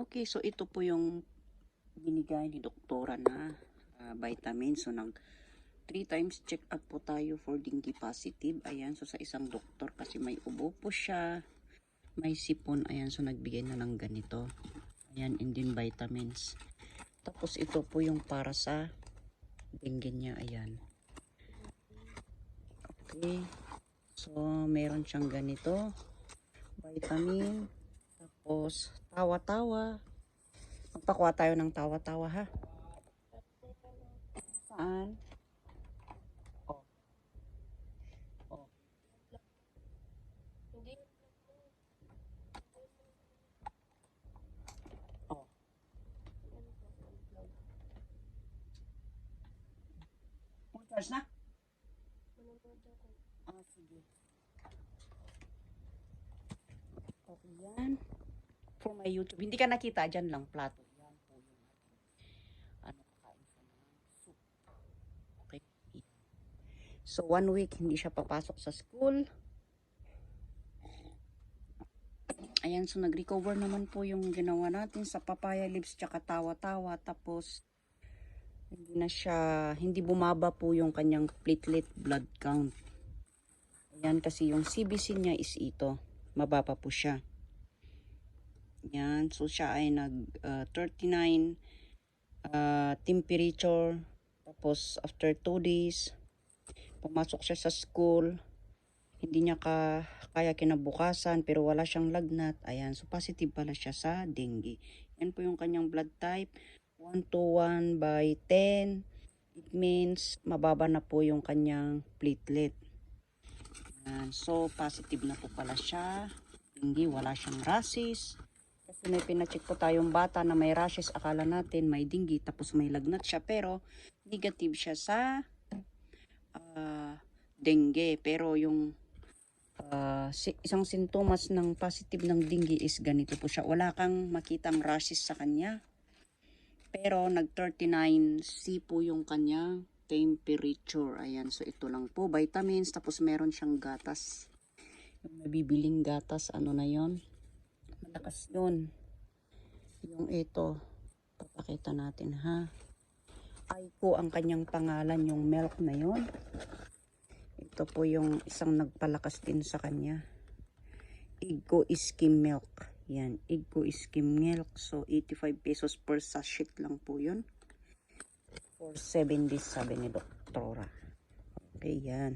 Okay, so ito po yung binigay ni doktora na ah, vitamin. So, nag 3 times check up po tayo for dengue positive. Ayan, so sa isang doktor kasi may ubo po siya. May sipon. Ayan, so nagbigay na ng ganito. Ayan, and then vitamins. Tapos ito po yung para sa dengue niya. Ayan. Okay. So, meron siyang ganito. Vitamin. Tapos, tawa-tawa. Magpakuha tayo ng tawa-tawa ha. Saan? Oh. Oh. Oh. Full charge na? Ah, sige. Okay, yan. For my YouTube. Hindi ka nakita, dyan lang, plato. Yan po yung ano, kain sa mga soup. Okay. So, one week, hindi siya papasok sa school. Ayan, so nag-recover naman po yung ginawa natin sa papaya leaves tsaka tawa-tawa. Tapos, hindi na siya, hindi bumaba po yung kanyang platelet blood count. Ayan, kasi yung CBC niya is ito. Mababa po siya. Yan, so siya ay nag uh, 39 uh, temperature. Tapos, after 2 days, pumasok siya sa school. Hindi niya ka, kaya kinabukasan, pero wala siyang lagnat. Ayan, so positive pala siya sa dengue. Yan po yung kanyang blood type. 1 to 1 by 10. It means mababa na po yung kanyang platelet. Ayan, so positive na po pala siya. Dengue, wala siyang rashes. Kasi may pinacheck po tayong bata na may rashes. Akala natin may dengue tapos may lagnat siya. Pero negative siya sa ah, dengue. Pero yung ah, si- isang sintomas ng positive ng dengue is ganito po siya. Wala kang makitang rashes sa kanya. Pero nag 39C po yung kanyang temperature. Ayan, so ito lang po. Vitamins, tapos meron siyang gatas. Yung nabibiling gatas, ano na yon Malakas yun. Yung ito, papakita natin ha. Aiko ang kanyang pangalan, yung milk na yon Ito po yung isang nagpalakas din sa kanya. Igo Skim Milk. Yan, Igo Skim Milk. So, 85 pesos per sachet lang po yun. For 7 days, sabi ni Doktora. Okay, yan.